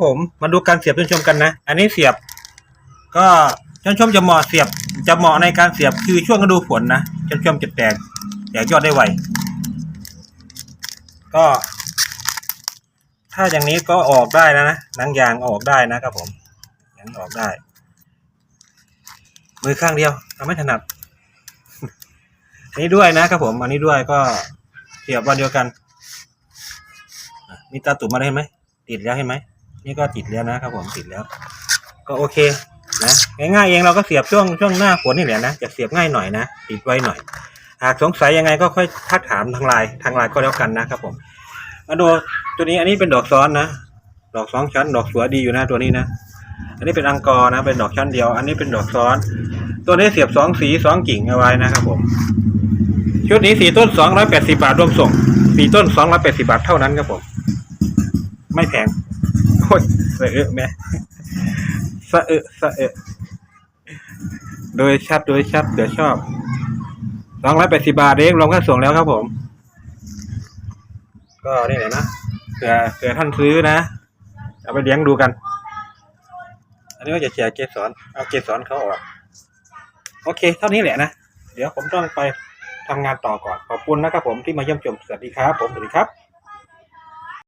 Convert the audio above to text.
ผมมาดูการเสียบท่านชมกันนะ อันนี้เสียบ ก็ท่านชมจะเหมาะเสียบจะเหมาะในการเสียบคือช่วงฤดูฝนนะท่านผู้ชมจะแตกแตกยอดได้ไวก็ ถ้าอย่างนี้ก็ออกได้นะนะหนังยางออกได้นะครับผมอย่างนี้ออกได้ มือข้างเดียวทำไม่ถนัดอันนี้ด้วยนะครับผมอันนี้ด้วยก็เสียบวันเดียวกันมีตาตุ่มมาได้ไหมติดแล้วใช่ไหม นี่ก็ติดแล้วนะครับผมติดแล้ว ก็โอเคนะง่ายๆเองเราก็เสียบช่วงช่วงหน้าฝนนี่แหละนะจะเสียบง่ายหน่อยนะติดไว้หน่อยหากสงสัยยังไงก็ค่อยทักถามทางไลน์ทางไลน์ก็แล้วกันนะครับผมมาดูตัวนี้อันนี้เป็นดอกซ้อนนะดอกสองชั้น ดอกสวยดีอยู่นะตัวนี้นะอันนี้เป็นอังกอร์นะเป็นดอกชั้นเดียว อันนี้เป็นดอกซ้อน ตัวนี้เสียบสองสีสองกิ่งเอาไว้นะครับผมชุดนี้สี่ต้นสองร้อยแปดสิบาทรวมส่งสี่ต้นสองร้อยแปดสิบาทเท่านั้นครับผม ไม่แพง โอ้ยสะเอะแม่สะเอะสะเอะโดยชัดโดยชัดเดี๋ยวชอบสองร้อยแปดสิบาทเองรวมค่าส่งแล้วครับผม ก็นี่แหละนะเผื่อเผื่อท่านซื้อนะ เอาไปเลี้ยงดูกัน อันนี้ก็จะเชียร์เกสรเอาเกสรเขาออก โอเค เท่านี้แหละนะ เดี๋ยวผมต้องไปทำงานต่อก่อน ขอบคุณนะครับผมที่มาเยี่ยมชม สวัสดีครับ ผม สวัสดีครับ